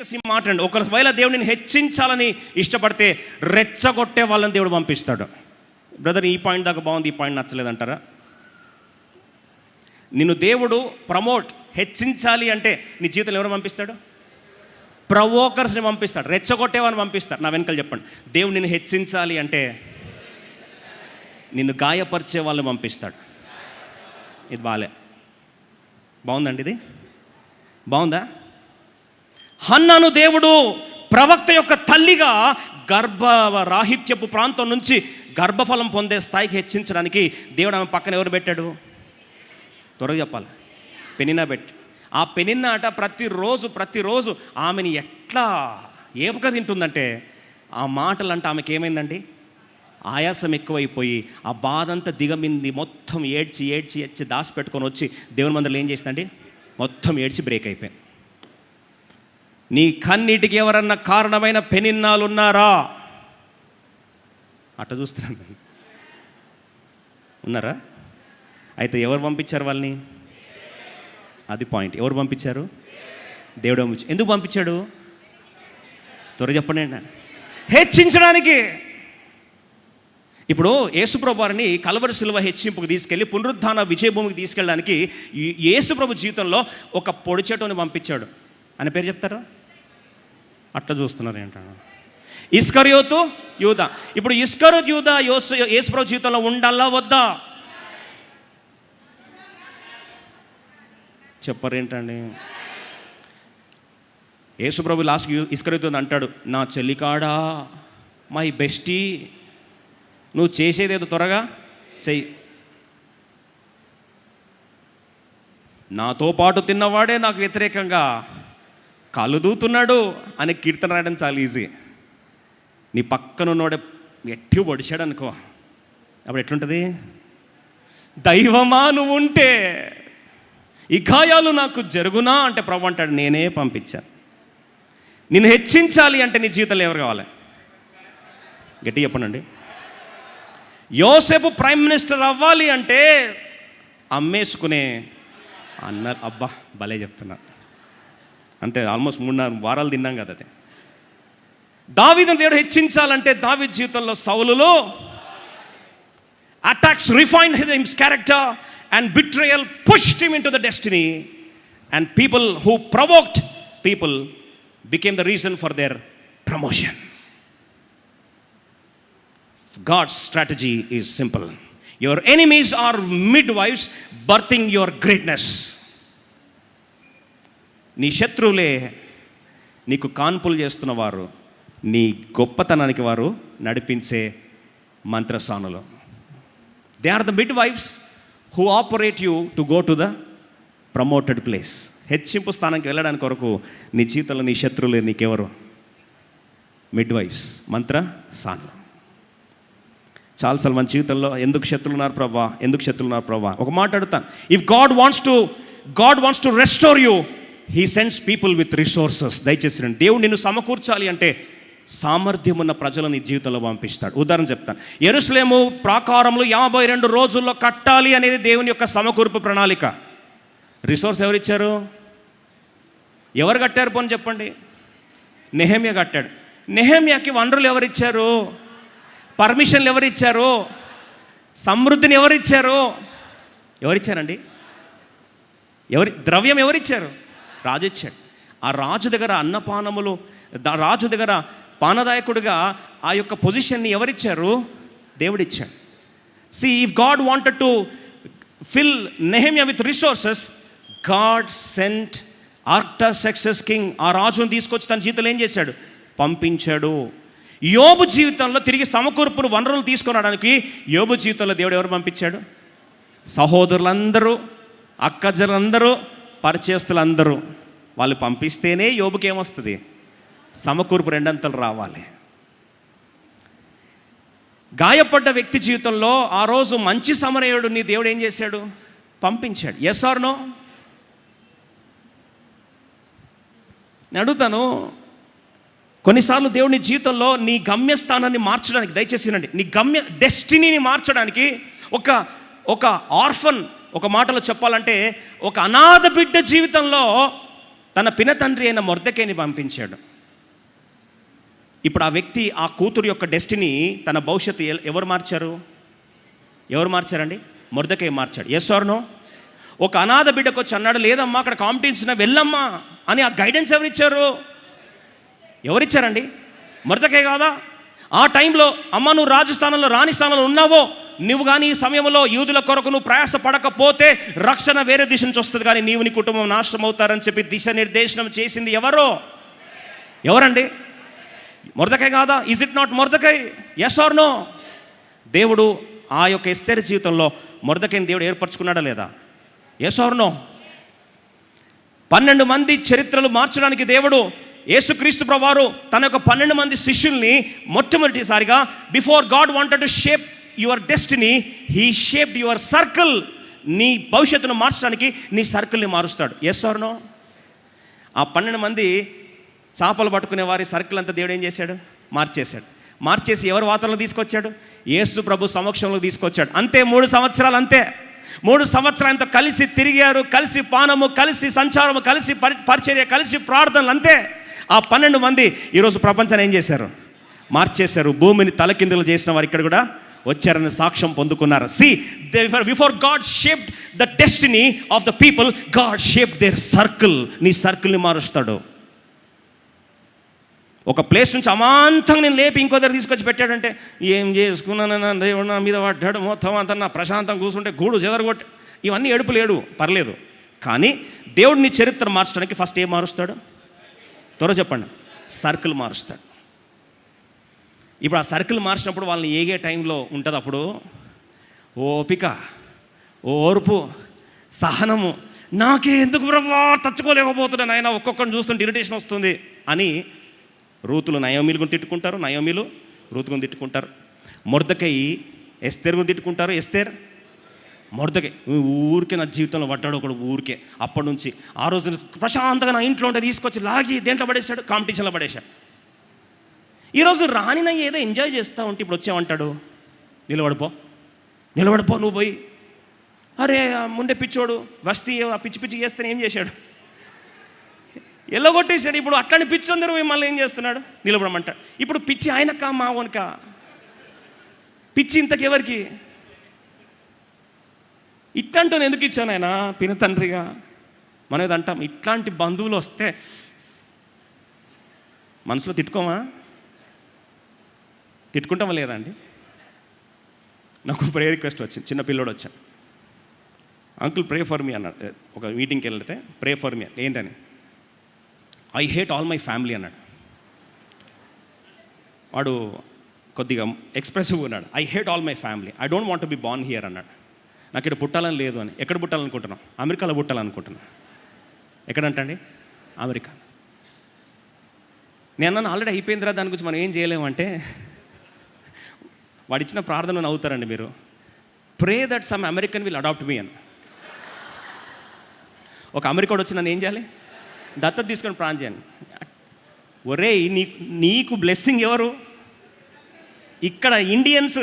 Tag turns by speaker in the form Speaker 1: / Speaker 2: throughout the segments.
Speaker 1: ఈ మాట అండి ఒకవేళ దేవుడిని హెచ్చించాలని ఇష్టపడితే రెచ్చగొట్టే వాళ్ళని దేవుడు పంపిస్తాడు. బ్రదర్ ఈ పాయింట్ దాకా బాగుంది ఈ పాయింట్ నచ్చలేదంటారా? నిన్ను దేవుడు ప్రమోట్ హెచ్చించాలి అంటే నీ జీవితంలో ఎవరు పంపిస్తాడు? ప్రవోకర్స్ని పంపిస్తాడు. రెచ్చగొట్టేవాడిని పంపిస్తాడు. నా వెనకలు చెప్పండి. దేవుడు నిన్ను హెచ్చించాలి అంటే నిన్ను గాయపరిచే వాళ్ళని పంపిస్తాడు. ఇది బాలే. బాగుందండి ఇది? బాగుందా? హన్నను దేవుడు ప్రవక్త యొక్క తల్లిగా గర్భ రాహిత్యపు ప్రాంతం నుంచి గర్భఫలం పొందే స్థాయికి హెచ్చించడానికి దేవుడు ఆమె పక్కన ఎవరు పెట్టాడు? త్వరగా చెప్పాలి. పెనినా పెట్టి. ఆ పెనిన్న అట ప్రతిరోజు ప్రతిరోజు ఆమెని ఎట్లా ఏపక తింటుందంటే ఆ మాటలు అంటే ఆమెకి ఏమైందండి? ఆయాసం ఎక్కువైపోయి ఆ బాధంతా దిగమింది మొత్తం ఏడ్చి ఏడ్చి ఏడ్చి దాచిపెట్టుకొని వచ్చి దేవుని మందులు ఏం చేసిందండి? మొత్తం ఏడ్చి బ్రేక్ అయిపోయింది. నీ కన్నీటికి ఎవరన్నా కారణమైన పెనిన్నాలు ఉన్నారా అట్ట చూస్తున్నాను. ఉన్నారా? అయితే ఎవరు పంపించారు వాళ్ళని? అది పాయింట్. ఎవరు పంపించారు? దేవుడు పంపించాడు ఎందుకు పంపించాడు? త్వర చెప్పండి హెచ్చించడానికి. ఇప్పుడు యేసుప్రభు వారిని కలవరి శిలువ హెచ్చింపుకు తీసుకెళ్ళి పునరుద్ధాన విజయభూమికి తీసుకెళ్ళడానికి యేసుప్రభు జీవితంలో ఒక పొడిచేటోని పంపించాడు. అని పేరు చెప్తారా? అట్లా చూస్తున్నారు ఏంటన్నా ఇస్కర్యోతు యూదా. ఇప్పుడు ఇస్కరోత్ యూద యోసు యేసుప్రభు జీవితంలో ఉండాలా వద్దా? చెప్పరేంటండి? యేసుప్రభు లాస్ట్ ఇస్కరియోతు అంటాడు నా చెల్లికాడా మై బెస్టీ నువ్వు చేసేదేదో త్వరగా చెయ్యి. నాతో పాటు తిన్నవాడే నాకు వ్యతిరేకంగా కలుదూతున్నాడు అనే కీర్తన రాయడం చాలా ఈజీ నీ పక్కన ఉన్నవాడే ఎట్టి పొడిచాడు అనుకో అప్పుడు ఎట్లుంటుంది? దైవమా నువ్వు ఉంటే ఈ గాయాలు నాకు జరుగునా అంటే ప్రభు అంటాడు నేనే పంపించాను. నిన్ను హెచ్చించాలి అంటే నీ జీవితంలో ఎవరు కావాలి? గట్టి చెప్పనండి. యోసేపు ప్రైమ్ మినిస్టర్ అవ్వాలి అంటే అమ్మేసుకునే అన్న అబ్బా భలే చెప్తున్నారు అంతే ఆల్మోస్ట్ మూడున్నర వారాలు తిన్నాం కదా అదే. దావిదని దేవుడు హెచ్చించాలంటే దావి జీవితంలో సౌలులో attacks refine him's character and betrayal pushed him into the destiny and people who provoked people became the reason for their promotion God's strategy is simple your enemies are midwives birthing your greatness నీ శత్రువులే నీకు కాన్పులు చేస్తున్న వారు నీ గొప్పతనానికి వారు నడిపించే మంత్రసానులు. They are the midwives who operate you to go to the promoted place హెచ్చింపు స్థానానికి వెళ్ళడానికి కొరకు నీ జీతంలో నీ శత్రువులే నీకెవరు? మిడ్ వైఫ్స్ మంత్ర సానులు చాలాసార్లు మన జీవితంలో ఎందుకు శత్రులు ఉన్నారు ప్రభా? ఎందుకు శత్రులు ఉన్నారు ప్రభా? ఒక మాట అడుగుతాను. If God wants to God wants to restore you he sends people with resources దయచేసి దేవుడు నిన్ను సమకూర్చాలి అంటే సామర్థ్యం ఉన్న ప్రజలను నీ జీవితంలో పంపిస్తాడు. ఉదాహరణ చెప్తాను. ఎరుసలేము ప్రాకారంలో యాభై రెండు రోజుల్లో కట్టాలి అనేది దేవుని యొక్క సమకూర్పు ప్రణాళిక. రిసోర్స్ ఎవరిచ్చారు ఎవరు కట్టారు పోని చెప్పండి? నెహమ్య కట్టాడు. నెహేమియాకి వనరులు ఎవరిచ్చారు పర్మిషన్లు ఎవరిచ్చారు సమృద్ధిని ఎవరిచ్చారు ఎవరిచ్చారండి? ఎవరి ద్రవ్యం ఎవరిచ్చారు? రాజు ఇచ్చాడు ఆ రాజు దగ్గర అన్నపానములు రాజు దగ్గర పానదాయకుడిగా ఆ యొక్క పొజిషన్ని ఎవరిచ్చారు? దేవుడిచ్చాడు. See if God wanted to fill Nehemiah with resources God sent Artaxerxes king ఆ రాజును తీసుకొచ్చి తన జీవితంలో ఏం చేశాడు? పంపించాడు. యోబు జీవితంలో తిరిగి సమకూర్పును వనరులు తీసుకురావడానికి యోబు జీవితంలో దేవుడు ఎవరు పంపించాడు? సహోదరులందరూ అక్కజలందరూ పరిచయస్తులందరూ వాళ్ళు పంపిస్తేనే యోబుకి ఏమొస్తుంది? సమకూర్పు రెండంతలు రావాలి. గాయపడ్డ వ్యక్తి జీవితంలో ఆ రోజు మంచి సమరయుడు నీ దేవుడు ఏం చేశాడు? పంపించాడు. ఎస్ ఆర్ నో నేను అడుగుతాను కొన్నిసార్లు దేవుని జీవితంలో నీ గమ్యస్థానాన్ని మార్చడానికి దయచేసి వినండి నీ గమ్య డెస్టినీని మార్చడానికి ఒక ఒక ఆర్ఫన్ ఒక మాటలో చెప్పాలంటే ఒక అనాథ బిడ్డ జీవితంలో తన పిన తండ్రి అయిన మొర్దకేని పంపించాడు. ఇప్పుడు ఆ వ్యక్తి ఆ కూతురు యొక్క డెస్టినీ తన భవిష్యత్తు ఎవరు మార్చారు? ఎవరు మార్చారండి? మొర్దకే మార్చాడు. ఎస్ సార్ను ఒక అనాథ బిడ్డకు వచ్చి అన్నాడు లేదమ్మా అక్కడ కాంపిటీషన్ వెళ్ళమ్మా అని ఆ గైడెన్స్ ఎవరిచ్చారు? ఎవరిచ్చారండి? మొరదకే కాదా? ఆ టైంలో అమ్మ నువ్వు రాజస్థానంలో రాణి స్థానంలో ఉన్నావో? నువ్వు కానీ ఈ సమయంలో యూదుల కొరకు నువ్వు ప్రయాస పడకపోతే రక్షణ వేరే దిశ నుంచి వస్తుంది కానీ నీవు నీ కుటుంబం నాశనం అవుతారని చెప్పి దిశ నిర్దేశనం చేసింది ఎవరో? ఎవరండి? మొరదకై కాదా? Is it not Mordecai? Yes or no దేవుడు ఆ యొక్క ఎస్తేరి జీవితంలో మొరదకైన దేవుడు ఏర్పరచుకున్నాడా లేదా? ఎస్ ఆర్ నో పన్నెండు మంది చరిత్రలు మార్చడానికి దేవుడు యేసుక్రీస్తు ప్రభువారు తన యొక్క పన్నెండు మంది శిష్యుల్ని మొట్టమొదటిసారిగా before God wanted to shape your destiny he shaped your circle. నీ భవిష్యత్తును మార్చడానికి నీ సర్కిల్ని మారుస్తాడు. ఎస్ ఆర్ ఆ పన్నెండు మంది చేపలు పట్టుకునే వారి సర్కిల్ అంతా దేవుడు ఏం చేశాడు? మార్చేశాడు. మార్చేసి ఎవరి వాతావరణం తీసుకొచ్చాడు? యేసు ప్రభు సమక్షంలో తీసుకొచ్చాడు. అంతే మూడు సంవత్సరాలు అంతే. మూడు సంవత్సరాలతో కలిసి తిరిగారు కలిసి పానము కలిసి సంచారము కలిసి పరి పరిచర్య కలిసి ప్రార్థనలు అంతే. ఆ పన్నెండు మంది ఈరోజు ప్రపంచాన్ని ఏం చేశారు? మార్చేశారు. భూమిని తలకిందులు చేసిన వారు ఇక్కడ కూడా వచ్చారని సాక్ష్యం పొందుకున్నారు. See before God shaped the destiny of the people God shape their circle నీ సర్కిల్ని మారుస్తాడు. ఒక ప్లేస్ నుంచి అమాంతంగా నేను లేపి ఇంకో దగ్గర తీసుకొచ్చి పెట్టాడంటే ఏం చేసుకున్నానన్నా దేవుడు నా మీద పడ్డాడు మొత్తం అంతా నా ప్రశాంతం కూర్చుంటే గూడు చెదరగొట్టి. ఇవన్నీ ఏడుపు లేడు పర్లేదు. కానీ దేవుడిని చరిత్ర మార్చడానికి ఫస్ట్ ఏం మారుస్తాడు? త్వర చెప్పండి. సర్కిల్ మారుస్తాడు. ఇప్పుడు ఆ సర్కిల్ మార్చినప్పుడు వాళ్ళని ఏగే టైంలో ఉంటుంది అప్పుడు? ఓపిక ఓర్పు సహనము. నాకే ఎందుకు బ్రహ్మా తచ్చుకోలేకపోతున్నాను ఆయన ఒక్కొక్కరిని చూస్తుంటే ఇరిటేషన్ వస్తుంది అని రూతులు నయోమీలు తిట్టుకుంటారు నయోమీలు రూతు తిట్టుకుంటారు. మొర్దకై ఎస్తేర్ గురించి తిట్టుకుంటారు ఎస్తేర్ మొరదకే ఊరికే నా జీవితంలో పడ్డాడు ఒకడు ఊరికే. అప్పటి నుంచి ఆ రోజు ప్రశాంతంగా నా ఇంట్లో ఉంటే తీసుకొచ్చి లాగి దేంట్లో పడేశాడు? కాంపిటీషన్లో పడేశాడు ఈరోజు రానిన ఏదో ఎంజాయ్ చేస్తూ ఉంటే ఇప్పుడు వచ్చామంటాడు నిలబడిపో. నిలబడిపో నువ్వు పోయి. అరే ముండే పిచ్చోడు వస్తీ ఆ పిచ్చి పిచ్చి చేస్తే ఏం చేశాడు? ఎల్లగొట్టేశాడు. ఇప్పుడు అట్లాంటి పిచ్చి అందరూ మళ్ళీ ఏం చేస్తున్నాడు? నిలబడమంటాడు. ఇప్పుడు పిచ్చి ఆయనక మా వనక పిచ్చి ఇంతకెవరికి? ఇట్లాంటి ఎందుకు ఇచ్చాను ఆయన పిన తండ్రిగా. మన అంటాం ఇట్లాంటి బంధువులు వస్తే మనసులో తిట్టుకోమా? తిట్టుకుంటామా లేదా అండి? నాకు ప్రే రిక్వెస్ట్ వచ్చింది చిన్న పిల్లోడు వచ్చాను అంకుల్ ప్రే ఫర్ మీ అన్నాడు. ఒక మీటింగ్కి వెళ్తే ప్రే ఫర్ మీ ఏంటని? I hate all my family అన్నాడు. వాడు కొద్దిగా ఎక్స్ప్రెసివ్ ఉన్నాడు. I hate all my family I don't want be born here అన్నాడు. నాకు ఇక్కడ పుట్టాలని లేదు అని. ఎక్కడ పుట్టాలనుకుంటున్నాం అమెరికాలో పుట్టాలనుకుంటున్నా ఎక్కడంటండి? అమెరికా. నేను అన్నాను ఆల్రెడీ అయిపోయిందిరా దాని గురించి మనం ఏం చేయలేమంటే వాడు ఇచ్చిన ప్రార్థన నవ్వుతారండి మీరు. Pray that some American will adopt me అని. ఒక అమెరికాడు వచ్చి నన్ను ఏం చేయాలి? దత్తత తీసుకొని ప్రాణం చేయండి ఒరే నీ నీకు బ్లెస్సింగ్ ఎవరు? ఇక్కడ ఇండియన్స్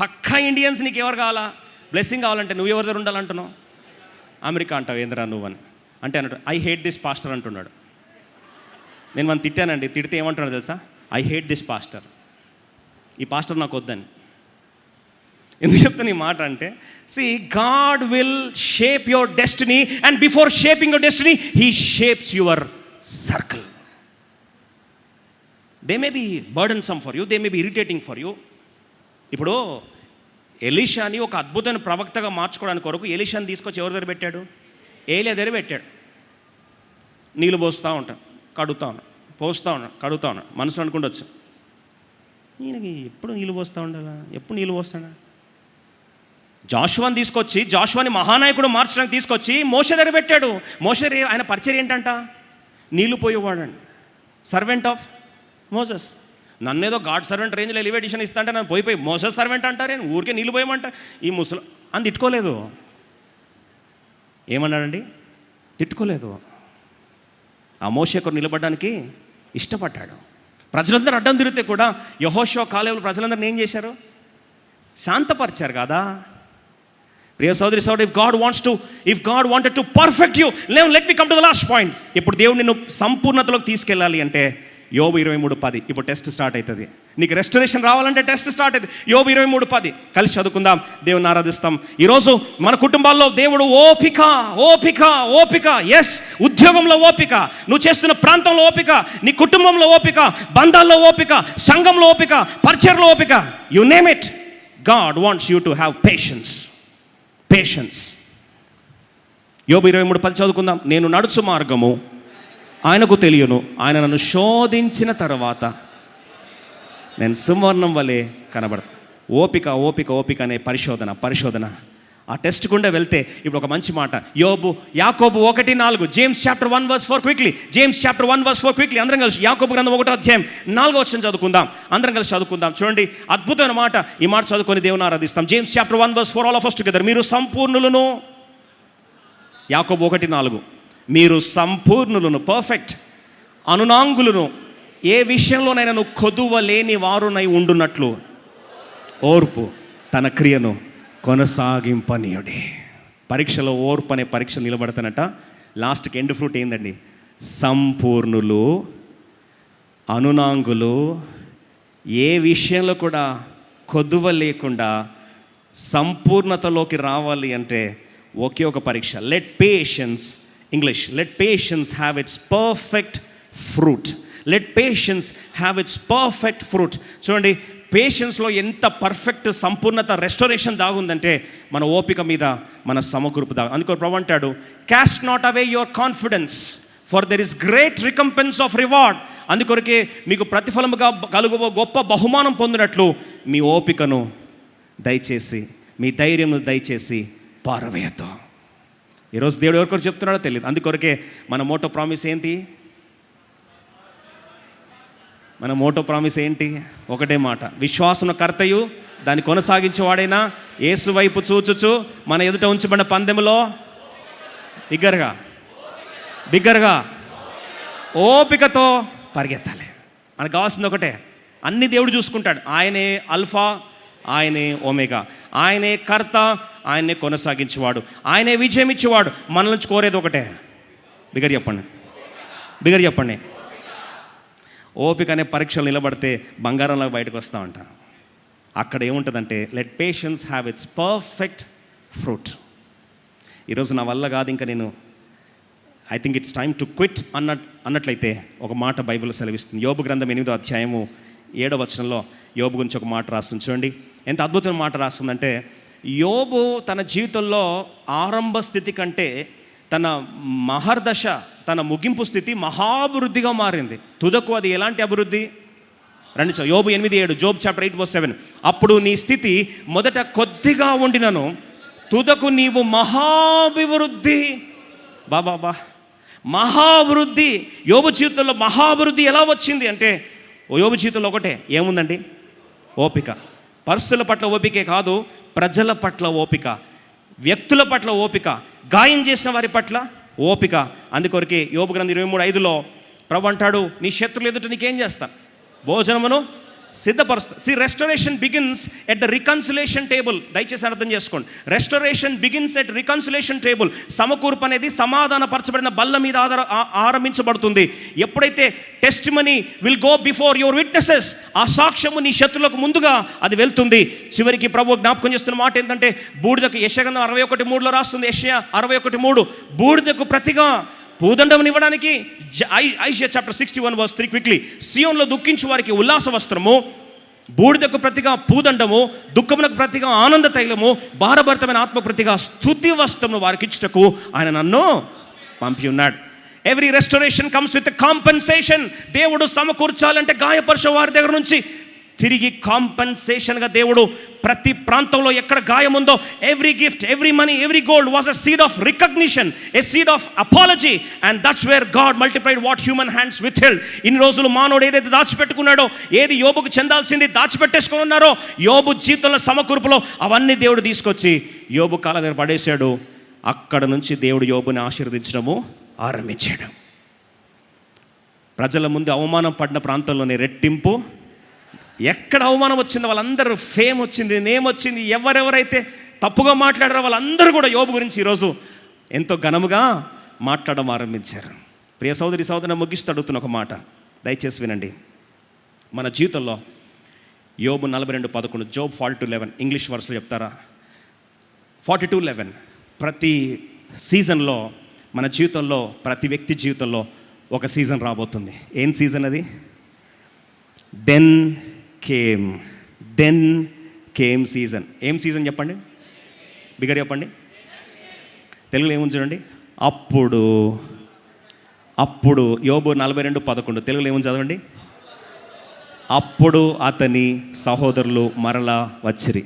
Speaker 1: పక్కా ఇండియన్స్ నీకు ఎవరు కావాలా? బ్లెస్సింగ్ కావాలంటే నువ్వు ఎవరి దగ్గర ఉండాలంటున్నావు? అమెరికా అంటావు ఏంద్రా నువ్వు అని. అంటే అన్నట్టు ఐ హేట్ దిస్ పాస్టర్ అంటున్నాడు. నేను మనం తిట్టానండి తిడితే ఏమంటున్నాడు తెలుసా? ఐ హేట్ దిస్ పాస్టర్ ఈ పాస్టర్ నాకు వద్దని. ఎందుకు చెప్తాను ఈ మాట అంటే see God will shape your destiny and before shaping your destiny he shapes your circle they may be burdensome for you they may be irritating for you ఇప్పుడు ఎలీషాని ఒక అద్భుతమైన ప్రవక్తగా మార్చుకోవడానికి కొరకు ఎలీషాని తీసుకొచ్చి ఎవరి దగ్గర పెట్టాడు? ఏలియా దగ్గర పెట్టాడు. నీళ్ళు పోస్తూ ఉంటాను కడుగుతా ఉన్నాను పోస్తూ ఉన్నాను కడుగుతా ఉన్నాను మనసులో అనుకుండొచ్చు ఈయనకి ఎప్పుడు నీళ్ళు పోస్తూ ఉండాలా? ఎప్పుడు నీళ్ళు పోస్తాడా? జాషువాని తీసుకొచ్చి జాషువాని మహానాయకుడు మార్చడానికి తీసుకొచ్చి మోష దగ్గర పెట్టాడు. మోష ఆయన పరిచయం ఏంటంట? నీళ్ళు పోయేవాడండి సర్వెంట్ ఆఫ్ మోజస్ నన్నేదో గాడ్ సర్వెంట్ రేంజ్లో ఎలివేటేషన్ ఇస్తా అంటే నన్ను పోయిపోయి మోసస్ సర్వెంట్ అంటారే ఊరికే నీళ్ళు పోయమంట. ఈ ముసలి అని తిట్టుకోలేదు. ఏమన్నాడండి? తిట్టుకోలేదు. ఆ మోషకు నిలబడడానికి ఇష్టపడ్డాడు. ప్రజలందరూ అడ్డం తిరిగితే కూడా యహోషో కాలేవులు ప్రజలందరిని ఏం చేశారు? శాంతపరిచారు కదా? ప్రియ సోదరి సోదరి if God wants to if God wanted to perfect you లేవు let me come to the last point ఇప్పుడు దేవుడు నిన్ను సంపూర్ణతలోకి తీసుకెళ్ళాలి అంటే యోబు ఇరవై మూడు పది. ఇప్పుడు టెస్ట్ స్టార్ట్ అవుతుంది నీకు రెస్టరేషన్ రావాలంటే టెస్ట్ స్టార్ట్ అవుతుంది యోబు ఇరవై మూడు పది. కలిసి చదువుకుందాం. దేవుని ఆరాధిస్తాం. ఈరోజు మన కుటుంబాల్లో దేవుడు ఓపిక ఓపిక ఓపిక. ఎస్ ఉద్యోగంలో ఓపిక. నువ్వు చేస్తున్న ప్రాంతంలో ఓపిక నీ కుటుంబంలో ఓపిక బంధాల్లో ఓపిక సంఘంలో ఓపిక పరిచయలో ఓపిక. You name it God wants you to have patience patience యోబు ఇరవై మూడు పది చదువుకుందాం. నేను నడుచు మార్గము. ఆయనకు తెలియను. ఆయన నన్ను శోధించిన తర్వాత నేను సువర్ణం వలె కనబడ ఓపిక ఓపిక ఓపిక అనే పరిశోధన పరిశోధన. ఆ టెస్ట్ గుండా వెళ్తే ఇప్పుడు ఒక మంచి మాట. యోబు యాకోబు ఒకటి నాలుగు. James chapter one verse four quickly James chapter one verse four quickly అందరం కలిసి యాకోబు గ్రంథం ఒకటో అధ్యాయం నాలుగో వచ్చిన చదువుకుందాం. అందరం కలిసి చదువుకుందాం. చూడండి అద్భుతమైన మాట. ఈ మాట చదువుకొని దేవుని ఆరాధిస్తాం. James chapter one verse four all of first together మీరు సంపూర్ణులను? యాకోబు ఒకటి నాలుగు. మీరు సంపూర్ణులను పర్ఫెక్ట్ అనునాంగులను ఏ విషయంలోనైనా నువ్వు కొదువలేని వారునై ఉండున్నట్లు ఓర్పు తన క్రియను కొనసాగింపనీయుడే. పరీక్షలో ఓర్పు అనే పరీక్ష నిలబడతానట. లాస్ట్కి ఎండ్ ఫ్రూట్ ఏందండి? సంపూర్ణులు అనునాంగులు ఏ విషయంలో కూడా కొదువ లేకుండా సంపూర్ణతలోకి రావాలి అంటే ఒకే ఒక పరీక్ష. Let patience English let patience have its perfect fruit let patience have its perfect fruit చూడండి పేషెన్స్లో ఎంత పర్ఫెక్ట్ సంపూర్ణత రెస్టోరేషన్ దాగుందంటే మన ఓపిక మీద మన సమకూర్పు దాగు. అందుకో ప్రభు అంటాడు cast not away your confidence for there is great recompense of reward అందుకొరకే మీకు ప్రతిఫలముగా కలుగు గొప్ప బహుమానం పొందినట్లు మీ ఓపికను దయచేసి మీ ధైర్యమును దయచేసి పారవేయద్దు. ఈరోజు దేవుడు ఎవరికొరకు చెప్తున్నాడో తెలియదు అందుకొరకే మన మోటో ప్రామిస్ ఏంటి? మన మోటో ప్రామిస్ ఏంటి? ఒకటే మాట. విశ్వాసం కర్తయు దాన్ని కొనసాగించేవాడైనా ఏసు వైపు చూచుచు మన ఎదుట ఉంచబడిన పందెములో బిగ్గరగా బిగ్గరగా ఓపికతో పరిగెత్తాలి. మనకు కావాల్సింది ఒకటే. అన్ని దేవుడు చూసుకుంటాడు. ఆయనే అల్ఫా ఆయనే ఓమేగా ఆయనే కర్త ఆయన్నే కొనసాగించేవాడు. ఆయనే విజయం ఇచ్చేవాడు. మన నుంచి కోరేది ఒకటే. బిగర్ చెప్పండి. బిగర్ చెప్పండి. ఓపిక అనే పరీక్షలు నిలబడితే బంగారంలో బయటకు వస్తామంట అక్కడ ఏముంటుందంటే let patience have its perfect fruit ఈరోజు నా వల్ల కాదు ఇంకా నేను I think it's time to quit అన్న అన్నట్లయితే ఒక మాట బైబిల్ సెలవిస్తుంది. యోబు గ్రంథం ఎనిమిదో అధ్యాయము ఏడవ వచనంలో యోబు గురించి ఒక మాట రాస్తుంది. చూడండి. ఎంత అద్భుతమైన మాట రాస్తుందంటే యోబు తన జీవితంలో ఆరంభ స్థితి కంటే తన మహర్దశ తన ముగింపు స్థితి మహాభివృద్ధిగా మారింది. తుదకు అది ఎలాంటి అభివృద్ధి? రండి యోబు ఎనిమిది ఏడు Job chapter eight verse seven. అప్పుడు నీ స్థితి మొదట కొద్దిగా ఉండినను తుదకు నీవు మహాభివృద్ధి. బాబా బా. మహాభివృద్ధి. యోబు జీవితంలో మహాభివృద్ధి ఎలా వచ్చింది అంటే ఓ యోబు జీవితంలో ఒకటే ఏముందండి? ఓపిక. పరిస్థితుల పట్ల ఓపికే కాదు ప్రజల పట్ల ఓపిక. వ్యక్తుల పట్ల ఓపిక. గాయం చేసిన వారి పట్ల ఓపిక. అందుకొరకే యోబు గ్రంథ ఇరవై మూడు ఐదులో ప్రభు అంటాడు నీ శత్రులు ఎదుట నీకేం చేస్తా భోజనమును సిద్ధపరుస్తా see restoration begins at the reconciliation table దయచేసి అర్థం చేసుకోండి. Restoration begins at reconciliation table సమకూర్పు అనేది సమాధానపరచబడిన బల్ల మీద ఆధార ఆరంభించబడుతుంది. ఎప్పుడైతే testimony will go before your witnesses ఆ సాక్ష్యము నీ శత్రులకు ముందుగా అది వెళ్తుంది. చివరికి ప్రభు జ్ఞాపకం చేస్తున్న మాట ఏంటంటే బూడిదకు యశగంధం అరవై ఒకటి మూడులో రాస్తుంది. యశ అరవై ఒకటి మూడు. బూడిదకు ప్రతిగా భూదండం ఇవ్వడానికి Isaiah chapter sixty one verse three quickly సియోన్లో దుఃఖించు వారికి ఉల్లాస వస్త్రము బూడిదకు ప్రతిగా పూదండము దుఃఖమునకు ప్రతిగా ఆనంద తైలము భారభరితమైన ఆత్మ ప్రతిగా స్థుతి వస్త్రము వారికి ఇచ్చటకు ఆయన నన్ను పంపి ఉన్నాడు. Every restoration comes with compensation దేవుడు సమకూర్చాలంటే గాయపరిచే వారి దగ్గర నుంచి తిరిగి కాంపెన్సేషన్గా దేవుడు ప్రతి ప్రాంతంలో ఎక్కడ గాయం ఉందో every gift every money every gold was a seed of recognition a seed of apology and that's where God multiplied what human hands withheld ఇన్ని రోజులు మానవుడు ఏదైతే దాచిపెట్టుకున్నాడో ఏది యోబుకు చెందాల్సింది దాచిపెట్టేసుకొని ఉన్నారో యోబు జీవితంలో సమకూర్పులో అవన్నీ దేవుడు తీసుకొచ్చి యోబు కాల దగ్గర పడేశాడు. అక్కడ నుంచి దేవుడు యోబుని ఆశీర్వదించడము ఆరంభించాడు. ప్రజల ముందు అవమానం పడిన ప్రాంతంలోనే రెట్టింపు ఎక్కడ అవమానం వచ్చిందో వాళ్ళందరూ ఫేమ్ వచ్చింది నేమ్ వచ్చింది ఎవరెవరైతే తప్పుగా మాట్లాడారో వాళ్ళందరూ కూడా యోబు గురించి ఈరోజు ఎంతో ఘనముగా మాట్లాడడం ఆరంభించారు. ప్రియ సోదరి సోదరి ముగిస్తూ అడుగుతున్న ఒక మాట. దయచేసి వినండి. మన జీవితంలో యోబు నలభై రెండు పదకొండు Job forty two eleven English వర్స్లో చెప్తారా? Forty two eleven. ప్రతి సీజన్లో మన జీవితంలో ప్రతి వ్యక్తి జీవితంలో ఒక సీజన్ రాబోతుంది. ఏం సీజన్ అది? Then came then came season ఏం సీజన్ చెప్పండి. బిగర్ చెప్పండి. తెలుగులో ఏముంది చూడండి? అప్పుడు అప్పుడు యోబు నలభై రెండు పదకొండు. తెలుగులో ఏముంది చదవండి? అప్పుడు అతని సహోదరులు మరలా వచ్చిరి.